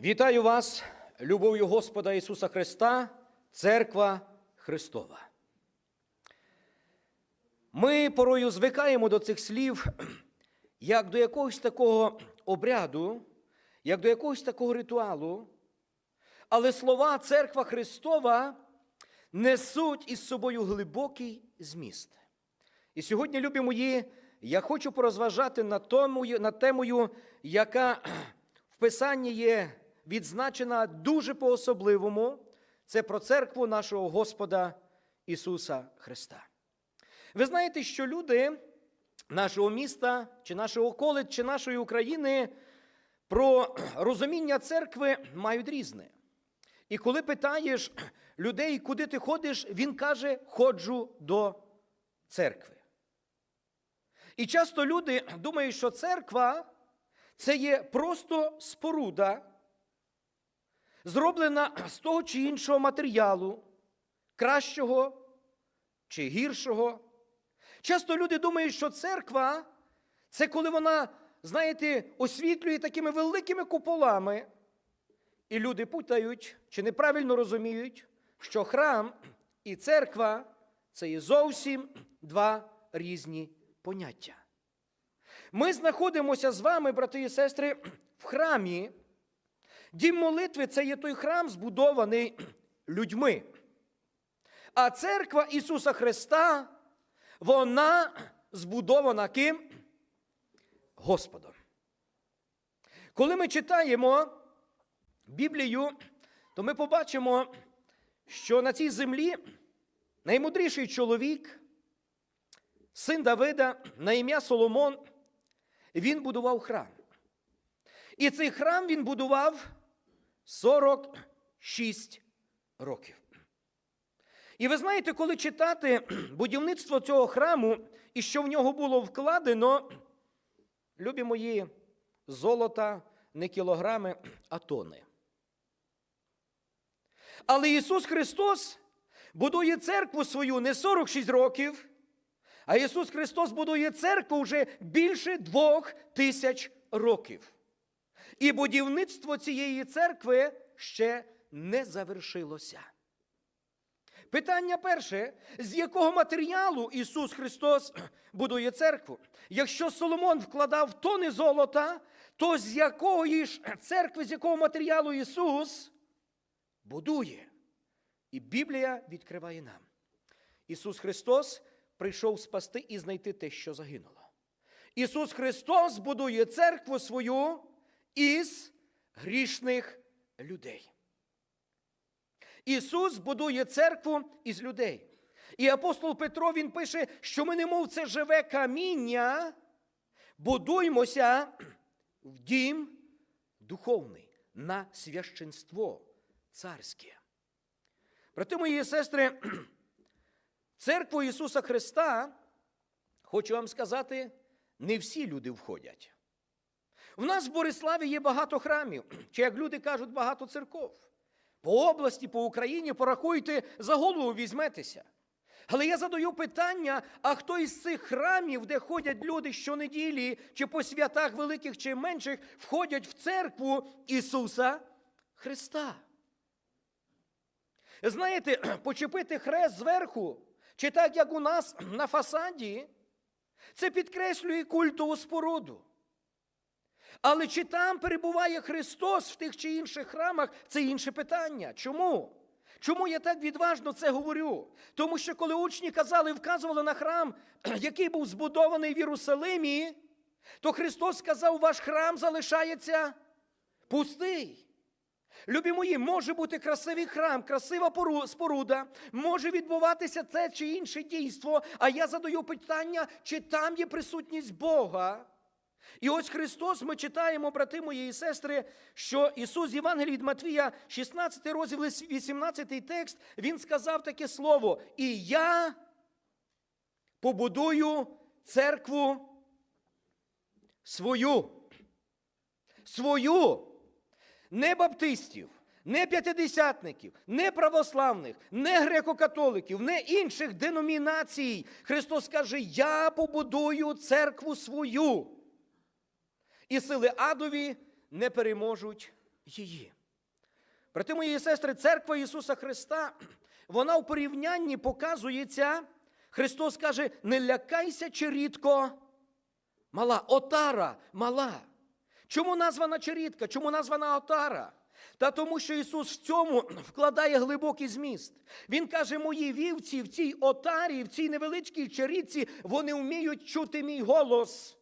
Вітаю вас, любов'ю Господа Ісуса Христа, Церква Христова. Ми порою звикаємо до цих слів як до якогось такого обряду, як до якогось такого ритуалу, але слова Церква Христова несуть із собою глибокий зміст. І сьогодні, любі мої, я хочу порозважати над, темою, яка в Писанні є відзначена дуже по-особливому. Це про церкву нашого Господа Ісуса Христа. Ви знаєте, що люди нашого міста, чи нашого коледж, чи нашої України про розуміння церкви мають різне. І коли питаєш людей, куди ти ходиш, він каже: ходжу до церкви. І часто люди думають, що церква це є просто споруда, зроблена з того чи іншого матеріалу, кращого чи гіршого. Часто люди думають, що церква це коли вона, знаєте, освітлює такими великими куполами. І люди путають чи неправильно розуміють, що храм і церква це є зовсім два різні поняття. Ми знаходимося з вами, брати і сестри, в храмі. Дім молитви це є той храм, збудований людьми. А церква Ісуса Христа, вона збудована ким? Господом. Коли ми читаємо Біблію, то ми побачимо, що на цій землі наймудріший чоловік, син Давида, на ім'я Соломон, він будував храм. І цей храм він будував 46 років. І ви знаєте, коли читати будівництво цього храму і що в нього було вкладено, любі мої, золота не кілограми, а тони. Але Ісус Христос будує церкву свою не 46 років, а Ісус Христос будує церкву вже більше двох тисяч років. І будівництво цієї церкви ще не завершилося. Питання перше: з якого матеріалу Ісус Христос будує церкву? Якщо Соломон вкладав тони золота, то з якої ж церкви, з якого матеріалу Ісус будує? І Біблія відкриває нам. Ісус Христос прийшов спасти і знайти те, що загинуло. Ісус Христос будує церкву свою із грішних людей. Ісус будує церкву із людей. І апостол Петро він пише, що ми, немов це живе каміння, будуймося в дім духовний на священство царське. Брати мої сестри, церкву Ісуса Христа, хочу вам сказати, не всі люди входять. У нас в Бориславі є багато храмів, чи, як люди кажуть, багато церков. По області, по Україні порахуйте, за голову візьметеся. Але я задаю питання: а хто із цих храмів, де ходять люди щонеділі, чи по святах великих, чи менших, входять в церкву Ісуса Христа? Знаєте, почепити хрест зверху, чи так, як у нас на фасаді, це підкреслює культову споруду. Але чи там перебуває Христос в тих чи інших храмах, це інше питання. Чому? Чому я так відважно це говорю? Тому що коли учні казали, вказували на храм, який був збудований в Єрусалимі, то Христос сказав, ваш храм залишається пустий. Любі мої, може бути красивий храм, красива споруда, може відбуватися це чи інше дійство, а я задаю питання, чи там є присутність Бога. І ось Христос, ми читаємо, брати мої і сестри, що Ісус Євангелій від Матвія, 16 розділ, 18 текст, Він сказав таке слово: І я побудую церкву свою. Свою, не баптистів, не п'ятидесятників, не православних, не греко-католиків, не інших деномінацій. Христос каже: Я побудую церкву свою і сили адові не переможуть її. Брати мої сестри, церква Ісуса Христа, вона в порівнянні показується. Христос каже: не лякайся чирідко, мала, отара мала. Чому названа чирідка? Чому названа отара? Та тому, що Ісус в цьому вкладає глибокий зміст. Він каже, мої вівці в цій отарі, в цій невеличкій чарідці, вони вміють чути мій голос.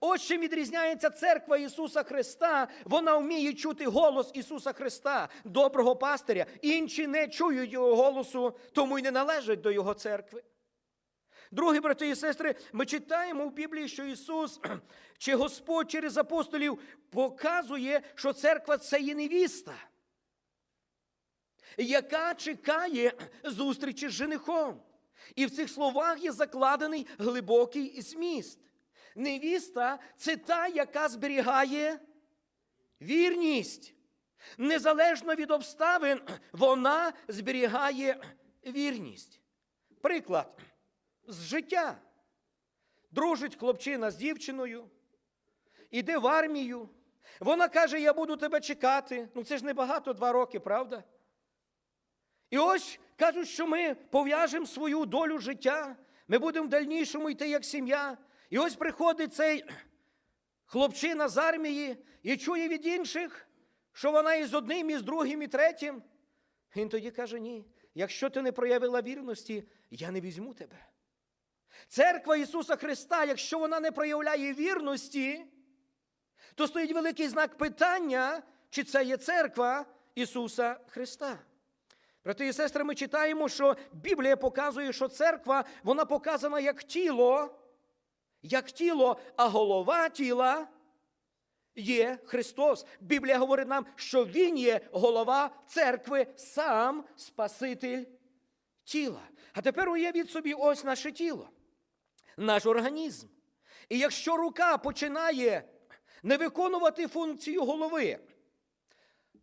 Ось чим відрізняється церква Ісуса Христа. Вона вміє чути голос Ісуса Христа, доброго пастиря. Інші не чують Його голосу, тому й не належать до Його церкви. Другі брати і сестри, ми читаємо в Біблії, що Ісус чи Господь через апостолів показує, що церква це є невіста, яка чекає зустрічі з женихом. І в цих словах є закладений глибокий зміст. Невіста це та, яка зберігає вірність. Незалежно від обставин, вона зберігає вірність. Приклад з життя. Дружить хлопчина з дівчиною, іде в армію. Вона каже: Я буду тебе чекати. Ну це ж небагато, два роки, правда? І ось кажуть, що ми пов'яжемо свою долю життя, ми будемо в дальнішому йти як сім'я. І ось приходить цей хлопчина з армії і чує від інших, що вона і з одним, і з другим, і третім. Він тоді каже: ні, якщо ти не проявила вірності, я не візьму тебе. Церква Ісуса Христа, якщо вона не проявляє вірності, то стоїть великий знак питання, чи це є церква Ісуса Христа. Брати і сестри, ми читаємо, що Біблія показує, що церква вона показана як тіло, як тіло, а голова тіла є Христос. Біблія говорить нам, що Він є голова церкви, сам Спаситель тіла. А тепер уявіть собі ось наше тіло, наш організм. І якщо рука починає не виконувати функцію голови,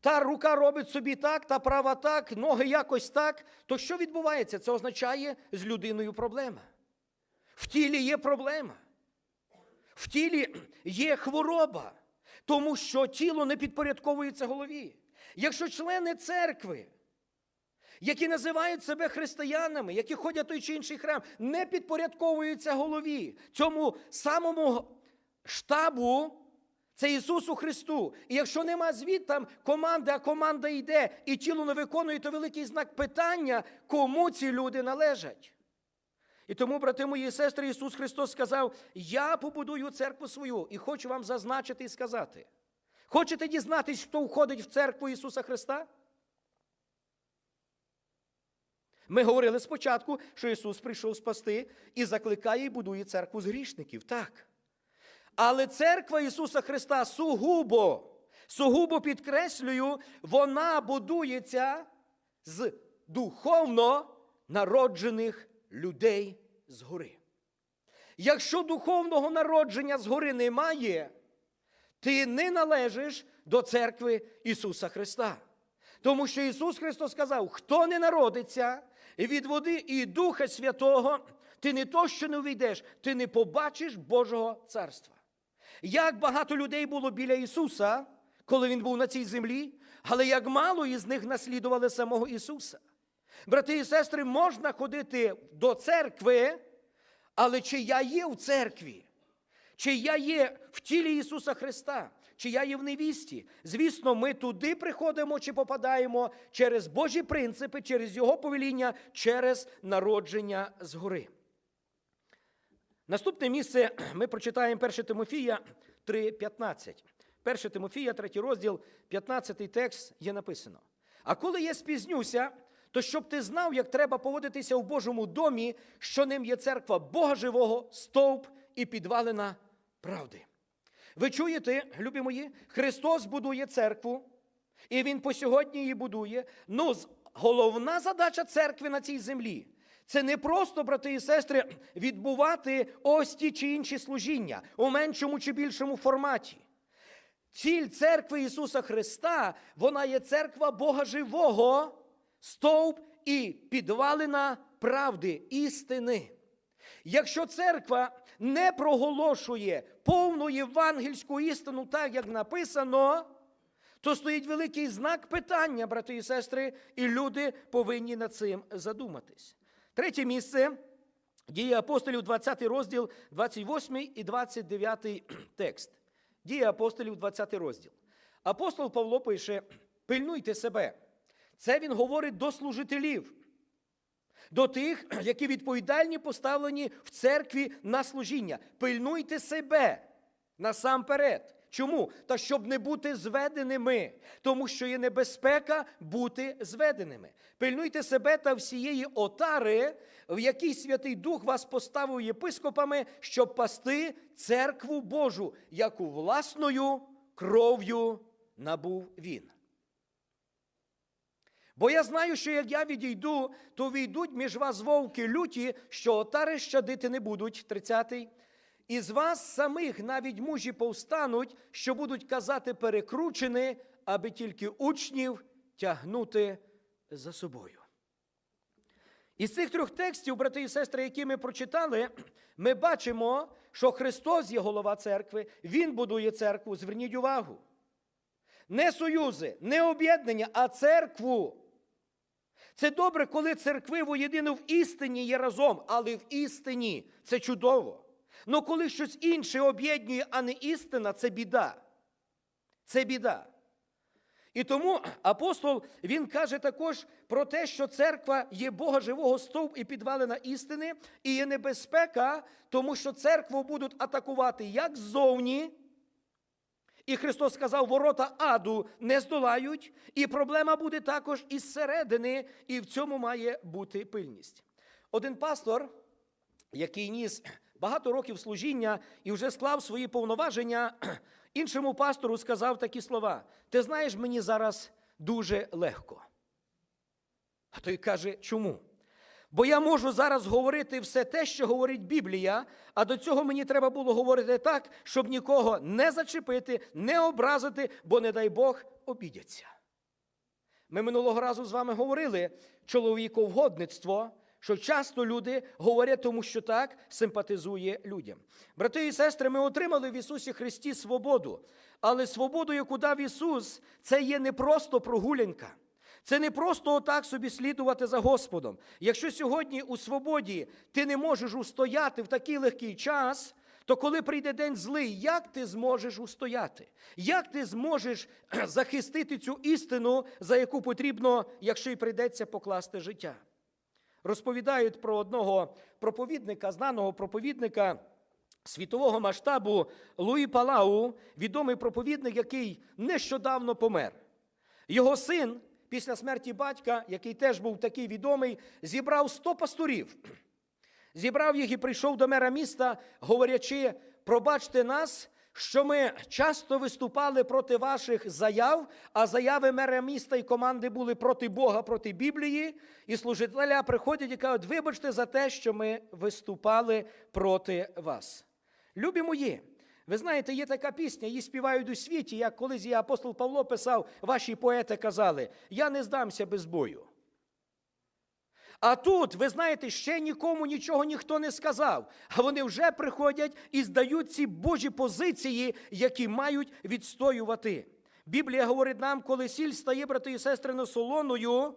та рука робить собі так, та права так, ноги якось так, то що відбувається? Це означає з людиною проблема. В тілі є проблема. В тілі є хвороба, тому що тіло не підпорядковується голові. Якщо члени церкви, які називають себе християнами, які ходять в той чи інший храм, не підпорядковуються голові, цьому самому штабу, це Ісусу Христу. І якщо нема звід там команди, а команда йде, і тіло не виконує, то великий знак питання, кому ці люди належать. І тому, брати мої і сестри, Ісус Христос сказав: Я побудую церкву свою і хочу вам зазначити і сказати. Хочете дізнатись, хто входить в церкву Ісуса Христа? Ми говорили спочатку, що Ісус прийшов спасти і закликає і будує церкву з грішників. Так. Але церква Ісуса Христа сугубо, сугубо підкреслюю, вона будується з духовно народжених людей згори. Якщо духовного народження згори немає, ти не належиш до церкви Ісуса Христа. Тому що Ісус Христос сказав: хто не народиться від води і Духа Святого, ти не то, що не увійдеш, ти не побачиш Божого царства. Як багато людей було біля Ісуса, коли Він був на цій землі, але як мало із них наслідували самого Ісуса. Брати і сестри, можна ходити до церкви, але чи я є в церкві? Чи я є в тілі Ісуса Христа, чи я є в невісті? Звісно, ми туди приходимо чи попадаємо через Божі принципи, через Його повеління, через народження згори. Наступне місце ми прочитаємо 1 Тимофія 3,15. 1 Тимофія, 3 розділ, 15 текст є написано. А коли я спізнюся, то щоб ти знав, як треба поводитися в Божому домі, що ним є церква Бога живого, стовп і підвалина правди. Ви чуєте, любі мої, Христос будує церкву, і Він по сьогодні її будує. Ну, головна задача церкви на цій землі. Це не просто, брати і сестри, відбувати ось ті чи інші служіння у меншому чи більшому форматі. Ціль церкви Ісуса Христа, вона є церква Бога Живого, стовп і підвалина правди, істини. Якщо церква не проголошує повну євангельську істину, так як написано, то стоїть великий знак питання, брати і сестри, і люди повинні над цим задуматись. Третє місце дії апостолів, 20 розділ, 28 і 29 текст. Дії апостолів, 20 розділ. Апостол Павло пише: пильнуйте себе. Це він говорить до служителів, до тих, які відповідальні поставлені в церкві на служіння. Пильнуйте себе насамперед. Чому? Та щоб не бути зведеними, тому що є небезпека бути зведеними. Пильнуйте себе та всієї отари, в якій Святий Дух вас поставив єпископами, щоб пасти церкву Божу, яку власною кров'ю набув він. Бо я знаю, що як я відійду, то війдуть між вас вовки люті, що отари щадити не будуть. 30-й. І з вас самих навіть мужі повстануть, що будуть казати перекручені, аби тільки учнів тягнути за собою. Із цих трьох текстів, брати і сестри, які ми прочитали, ми бачимо, що Христос є голова церкви, Він будує церкву. Зверніть увагу. Не союзи, не об'єднання, а церкву. Це добре, коли церкви воєдино в істині є разом, але в істині це чудово. Ну коли щось інше об'єднує, а не істина, це біда. Це біда. І тому апостол він каже також про те, що церква є Бога живого стовп і підвалина істини, і є небезпека, тому що церкву будуть атакувати як ззовні. І Христос сказав, ворота аду не здолають, і проблема буде також із середини, і в цьому має бути пильність. Один пастор, який ніс багато років служіння і вже склав свої повноваження, іншому пастору сказав такі слова: Ти знаєш, мені зараз дуже легко. А той каже, чому? Бо я можу зараз говорити все те, що говорить Біблія, а до цього мені треба було говорити так, щоб нікого не зачепити, не образити, бо, не дай Бог, обідяться. Ми минулого разу з вами говорили чоловіковгодництво, що часто люди говорять тому, що так симпатизує людям. Брати і сестри, ми отримали в Ісусі Христі свободу, але свободу, яку дав Ісус, це є не просто прогулянка. Це не просто отак собі слідувати за Господом. Якщо сьогодні у свободі ти не можеш устояти в такий легкий час, то коли прийде день злий, як ти зможеш устояти? Як ти зможеш захистити цю істину, за яку потрібно, якщо й прийдеться покласти життя? Розповідають про одного проповідника, знаного проповідника світового масштабу Луї Палау, відомий проповідник, який нещодавно помер. Його син після смерті батька, який теж був такий відомий, зібрав 100 пасторів. Зібрав їх і прийшов до мера міста, говорячи: пробачте нас, що ми часто виступали проти ваших заяв, а заяви мера міста і команди були проти Бога, проти Біблії. І служителя приходять і кажуть, вибачте за те, що ми виступали проти вас. Любі мої, ви знаєте, є така пісня, її співають у світі, як колись її апостол Павло писав, ваші поети казали: Я не здамся без бою. А тут, ви знаєте, ще нікому нічого ніхто не сказав. А вони вже приходять і здають ці Божі позиції, які мають відстоювати. Біблія говорить нам, коли сіль стає, брати і сестри, насолоною,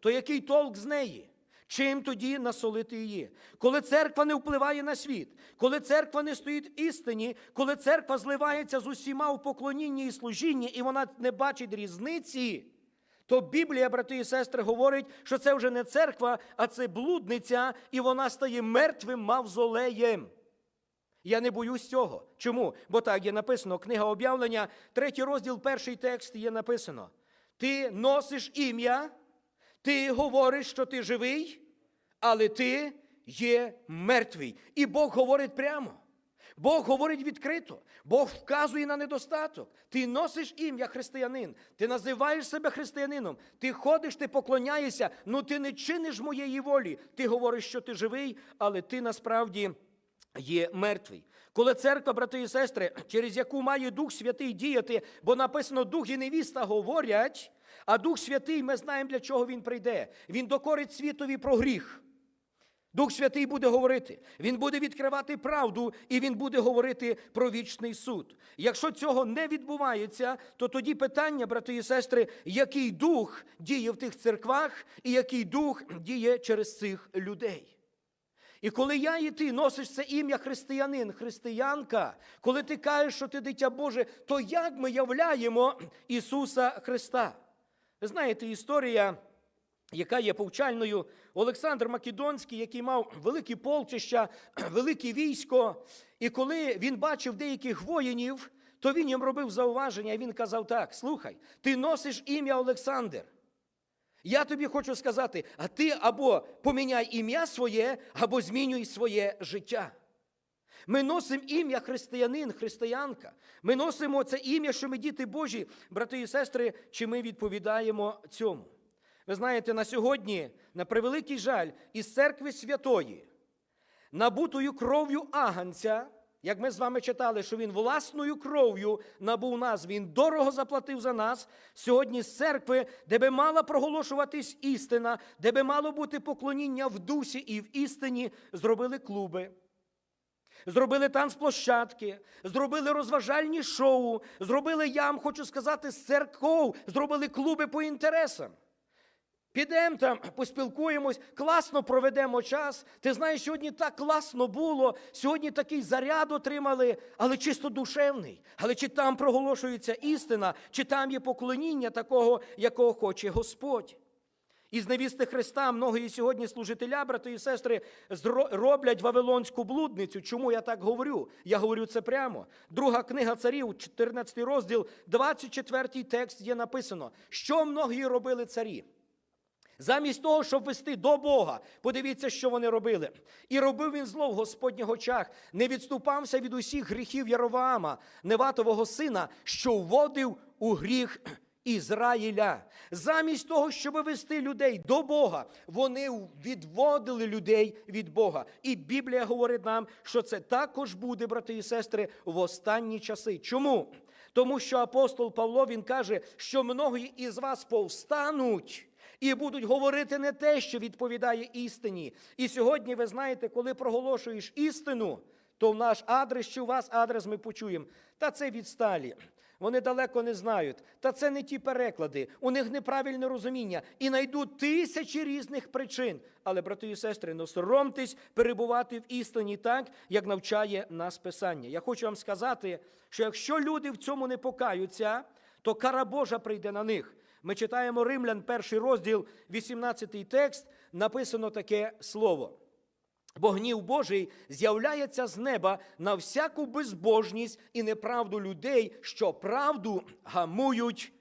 то який толк з неї? Чим тоді насолити її? Коли церква не впливає на світ, коли церква не стоїть в істині, коли церква зливається з усіма в поклонінні і служінні, і вона не бачить різниці, то Біблія, брати і сестри, говорить, що це вже не церква, а це блудниця, і вона стає мертвим мавзолеєм. Я не боюсь цього. Чому? Бо так є написано, книга об'явлення, третій розділ, перший текст є написано: Ти носиш ім'я, ти говориш, що ти живий, але ти є мертвий. І Бог говорить прямо. Бог говорить відкрито, Бог вказує на недостаток. Ти носиш ім'я християнин, ти називаєш себе християнином, ти ходиш, ти поклоняєшся, ну ти не чиниш моєї волі. Ти говориш, що ти живий, але ти насправді є мертвий. Коли церква, брати і сестри, через яку має Дух Святий діяти, бо написано Дух і невіста говорять, а Дух Святий, ми знаємо, для чого він прийде. Він докорить світові про гріх. Дух Святий буде говорити, Він буде відкривати правду і Він буде говорити про вічний суд. Якщо цього не відбувається, то тоді питання, брати і сестри, який дух діє в тих церквах і який дух діє через цих людей. І коли я і ти носиш це ім'я християнин, християнка, коли ти кажеш, що ти дитя Боже, то як ми являємо Ісуса Христа? Знаєте, історія, яка є повчальною, Олександр Македонський, який мав великі полчища, велике військо, і коли він бачив деяких воїнів, то він їм робив зауваження, і він казав так: слухай, ти носиш ім'я Олександр. Я тобі хочу сказати, а ти або поміняй ім'я своє, або змінюй своє життя. Ми носимо ім'я християнин, християнка. Ми носимо це ім'я, що ми діти Божі, брати і сестри, чи ми відповідаємо цьому. Ви знаєте, на сьогодні, на превеликий жаль, із церкви святої, набутою кров'ю аганця, як ми з вами читали, що він власною кров'ю набув нас, він дорого заплатив за нас. Сьогодні з церкви, де би мала проголошуватись істина, де би мало бути поклоніння в дусі і в істині, зробили клуби. Зробили танцплощадки, зробили розважальні шоу, зробили, я вам хочу сказати, з церков, зробили клуби по інтересам. Підемо там, поспілкуємось, класно проведемо час. Ти знаєш, сьогодні так класно було, сьогодні такий заряд отримали, але чисто душевний. Але чи там проголошується істина, чи там є поклоніння такого, якого хоче Господь. Із невісти Христа многі сьогодні служителя, брати і сестри, роблять вавилонську блудницю. Чому я так говорю? Я говорю це прямо. Друга книга царів, 14 розділ, 24 текст є написано, що многі робили царі. Замість того, щоб вести до Бога, подивіться, що вони робили. І робив він зло в Господніх очах, не відступався від усіх гріхів Яроваама, Неватового сина, що вводив у гріх Ізраїля. Замість того, щоб вести людей до Бога, вони відводили людей від Бога. І Біблія говорить нам, що це також буде, брати і сестри, в останні часи. Чому? Тому що апостол Павло він каже, що многі із вас повстануть і будуть говорити не те, що відповідає істині. І сьогодні, ви знаєте, коли проголошуєш істину, то в наш адрес чи у вас адрес ми почуємо. Та це відсталі. Вони далеко не знають. Та це не ті переклади, у них неправильне розуміння. І знайдуть тисячі різних причин. Але, брати і сестри, не соромтесь перебувати в істині так, як навчає нас Писання. Я хочу вам сказати, що якщо люди в цьому не покаються, то кара Божа прийде на них. Ми читаємо Римлян, перший розділ, 18 текст, написано таке слово. Бо гнів Божий з'являється з неба на всяку безбожність і неправду людей, що правду гамують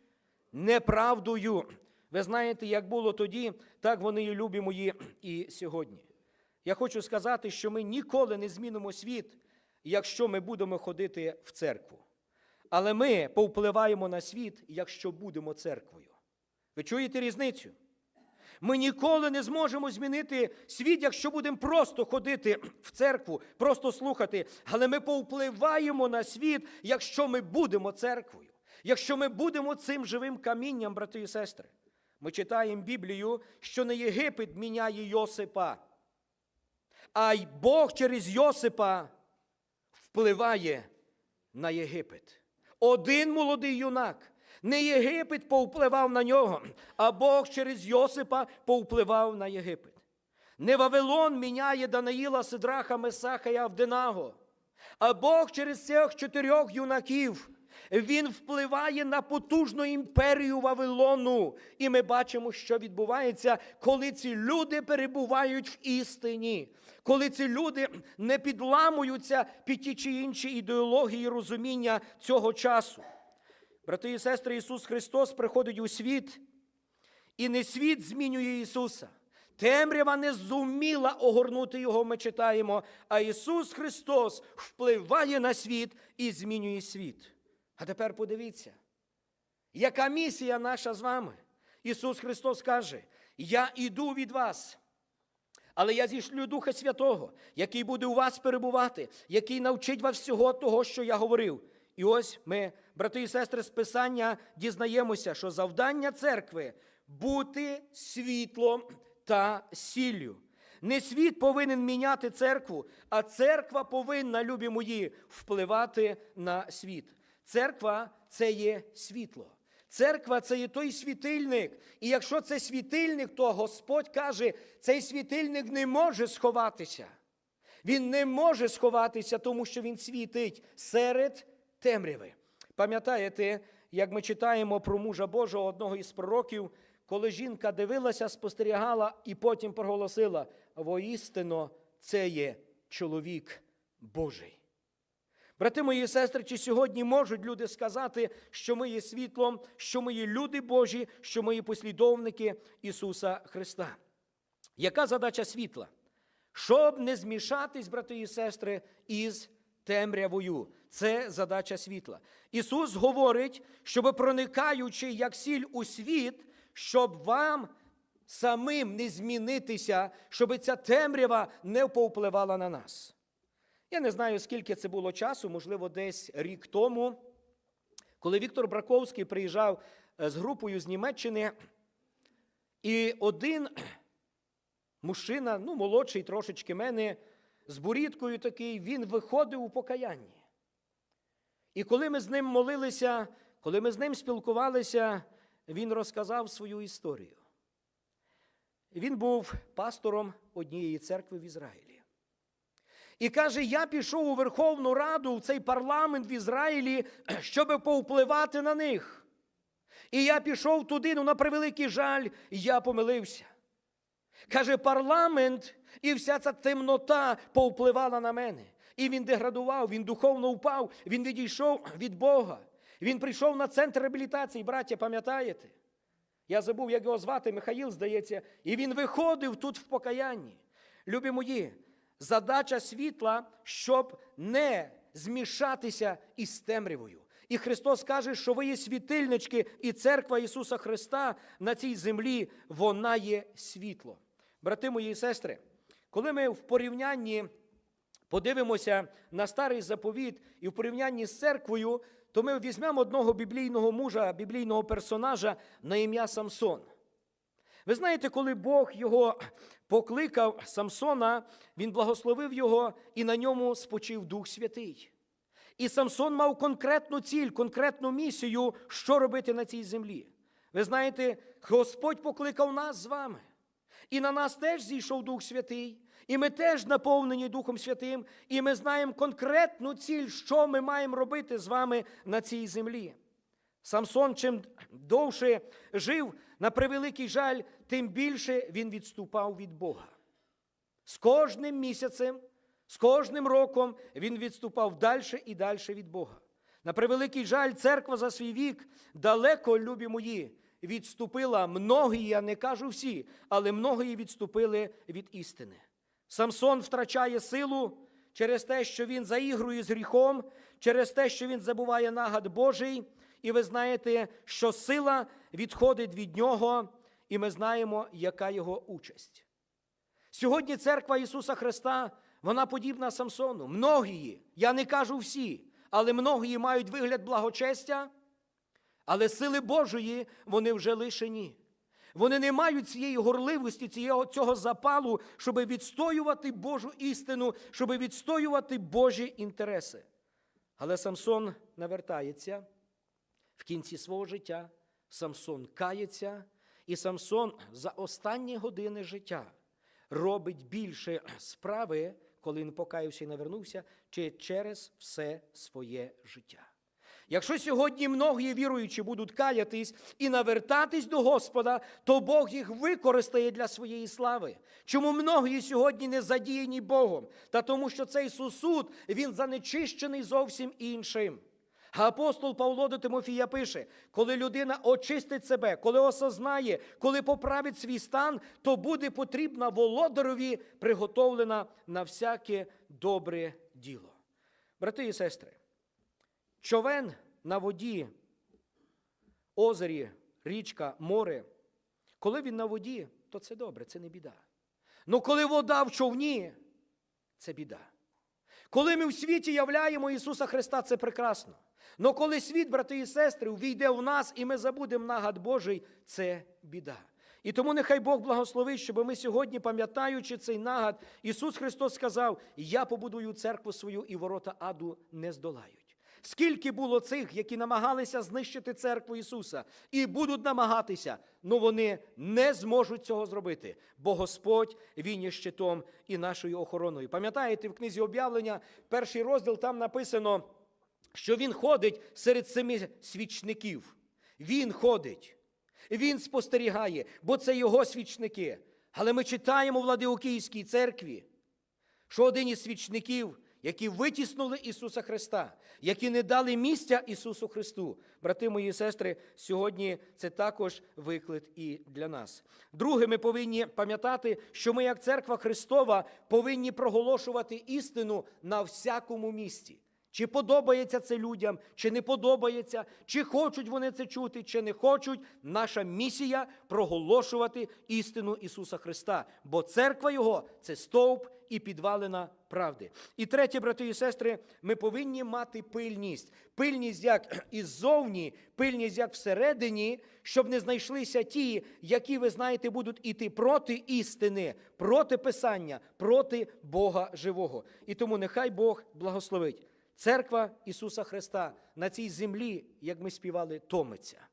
неправдою. Ви знаєте, як було тоді, так вони і любі мої і сьогодні. Я хочу сказати, що ми ніколи не змінимо світ, якщо ми будемо ходити в церкву. Але ми повпливаємо на світ, якщо будемо церквою. Ви чуєте різницю? Ми ніколи не зможемо змінити світ, якщо будемо просто ходити в церкву, просто слухати. Але ми повпливаємо на світ, якщо ми будемо церквою, якщо ми будемо цим живим камінням, брати і сестри. Ми читаємо Біблію, що не Єгипет міняє Йосипа, а й Бог через Йосипа впливає на Єгипет. Один молодий юнак. Не Єгипет повпливав на нього, а Бог через Йосипа повпливав на Єгипет. Не Вавилон міняє Данаїла, Сидраха, Месаха і Авденаго, а Бог через цих чотирьох юнаків. Він впливає на потужну імперію Вавилону. І ми бачимо, що відбувається, коли ці люди перебувають в істині, коли ці люди не підламуються під ті чи інші ідеології розуміння цього часу. Брати і сестри, Ісус Христос приходить у світ, і не світ змінює Ісуса. Темрява не зуміла огорнути Його, ми читаємо, а Ісус Христос впливає на світ і змінює світ. А тепер подивіться, яка місія наша з вами? Ісус Христос каже: Я іду від вас. Але я зішлю Духа Святого, який буде у вас перебувати, який навчить вас всього того, що я говорив. І ось ми, брати і сестри, з Писання дізнаємося, що завдання церкви бути світлом та сіллю. Не світ повинен міняти церкву, а церква повинна, любі мої, впливати на світ. Церква це є світло. Церква це є той світильник. І якщо це світильник, то Господь каже, цей світильник не може сховатися. Він не може сховатися, тому що він світить серед темряви. Пам'ятаєте, як ми читаємо про мужа Божого, одного із пророків, коли жінка дивилася, спостерігала і потім проголосила: воістину, це є чоловік Божий. Брати мої сестри, чи сьогодні можуть люди сказати, що ми є світлом, що ми є люди Божі, що ми є послідовники Ісуса Христа? Яка задача світла? Щоб не змішатись, брати і сестри, із темрявою. Це задача світла. Ісус говорить, щоб проникаючи як сіль у світ, щоб вам самим не змінитися, щоб ця темрява не повпливала на нас. Я не знаю, скільки це було часу, можливо, десь рік тому, коли Віктор Браковський приїжджав е, з групою з Німеччини, і один мужчина, ну, молодший трошечки мене, з бурідкою такий, він виходив у покаянні. І коли ми з ним молилися, коли ми з ним спілкувалися, він розказав свою історію. Він був пастором однієї церкви в Ізраїлі. І каже: я пішов у Верховну Раду, в цей парламент в Ізраїлі, щоб повпливати на них. І я пішов туди, ну на превеликий жаль, я помилився. Каже, парламент і вся ця темнота повпливала на мене. І він деградував, він духовно впав, він відійшов від Бога. Він прийшов на центр реабілітації, браття, пам'ятаєте? Я забув, як його звати, Михаїл, здається, і він виходив тут в покаянні. Любі мої, задача світла, щоб не змішатися із темрявою. І Христос каже, що ви є світильнички, і церква Ісуса Христа на цій землі, вона є світло. Брати мої і сестри, коли ми в порівнянні подивимося на старий заповіт і в порівнянні з церквою, то ми візьмемо одного біблійного мужа, біблійного персонажа на ім'я Самсон. Ви знаєте, коли Бог його покликав Самсона, він благословив його і на ньому спочив Дух Святий. І Самсон мав конкретну ціль, конкретну місію, що робити на цій землі. Ви знаєте, Господь покликав нас з вами. І на нас теж зійшов Дух Святий, і ми теж наповнені Духом Святим, і ми знаємо конкретну ціль, що ми маємо робити з вами на цій землі. Самсон, чим довше жив, на превеликий жаль, тим більше він відступав від Бога. З кожним місяцем, з кожним роком він відступав далі і далі від Бога. На превеликий жаль, церква за свій вік далеко, любі мої, відступила многі, я не кажу всі, але многі відступили від істини. Самсон втрачає силу через те, що він заігрує з гріхом, через те, що він забуває нагад Божий. І ви знаєте, що сила відходить від нього, і ми знаємо, яка його участь. Сьогодні церква Ісуса Христа, вона подібна Самсону. Многії, я не кажу всі, але многії мають вигляд благочестя, але сили Божої вони вже лишені. Вони не мають цієї горливості, цього, цього запалу, щоб відстоювати Божу істину, щоб відстоювати Божі інтереси. Але Самсон навертається в кінці свого життя, Самсон кається, і Самсон за останні години життя робить більше справи, коли він покаявся і навернувся, чи через все своє життя. Якщо сьогодні многі віруючі будуть каятись і навертатись до Господа, то Бог їх використає для своєї слави. Чому многі сьогодні не задіяні Богом? Та тому, що цей сусуд він занечищений зовсім іншим. А апостол Павло до Тимофія пише: коли людина очистить себе, коли осознає, коли поправить свій стан, то буде потрібна володарові приготовлена на всяке добре діло. Брати і сестри, човен на воді, озері, річка, море, коли він на воді, то це добре, це не біда. Ну коли вода в човні, це біда. Коли ми в світі являємо Ісуса Христа, це прекрасно. Но коли світ, брати і сестри, увійде в нас і ми забудемо нагад Божий, це біда. І тому нехай Бог благословить, щоб ми сьогодні, пам'ятаючи цей нагад, Ісус Христос сказав: Я побудую церкву свою, і ворота аду не здолають. Скільки було цих, які намагалися знищити церкву Ісуса, і будуть намагатися, але вони не зможуть цього зробити, бо Господь Він є щитом і нашою охороною. Пам'ятаєте, в книзі об'явлення, перший розділ там написано, що Він ходить серед семи свічників. Він ходить. Він спостерігає, бо це його свічники. Але ми читаємо в Ладиокійській церкві, що один із свічників, які витіснули Ісуса Христа, які не дали місця Ісусу Христу. Брати мої сестри, сьогодні це також виклик і для нас. Друге, ми повинні пам'ятати, що ми, як церква Христова, повинні проголошувати істину на всякому місці. Чи подобається це людям, чи не подобається, чи хочуть вони це чути, чи не хочуть. Наша місія проголошувати істину Ісуса Христа, бо церква Його це стовп і підвалина правди. І третє, брати і сестри, ми повинні мати пильність. Пильність як іззовні, пильність як всередині, щоб не знайшлися ті, які, ви знаєте, будуть іти проти істини, проти Писання, проти Бога живого. І тому нехай Бог благословить. Церква Ісуса Христа на цій землі, як ми співали, томиться.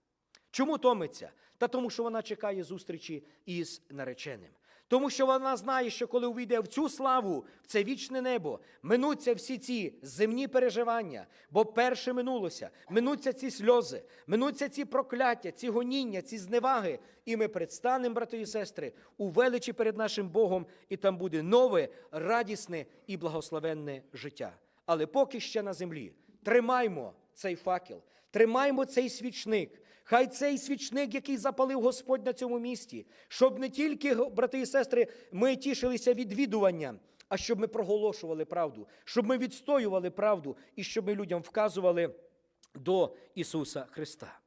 Чому томиться? Та тому, що вона чекає зустрічі із нареченим. Тому що вона знає, що коли увійде в цю славу, в це вічне небо, минуться всі ці земні переживання, бо перше минулося, минуться ці сльози, минуться ці прокляття, ці гоніння, ці зневаги. І ми предстанемо, брати і сестри, у величі перед нашим Богом, і там буде нове, радісне і благословенне життя. Але поки ще на землі тримаймо цей факел, тримаймо цей свічник. Хай цей свічник, який запалив Господь на цьому місті, щоб не тільки, брати і сестри, ми тішилися відвідуванням, а щоб ми проголошували правду, щоб ми відстоювали правду і щоб ми людям вказували до Ісуса Христа.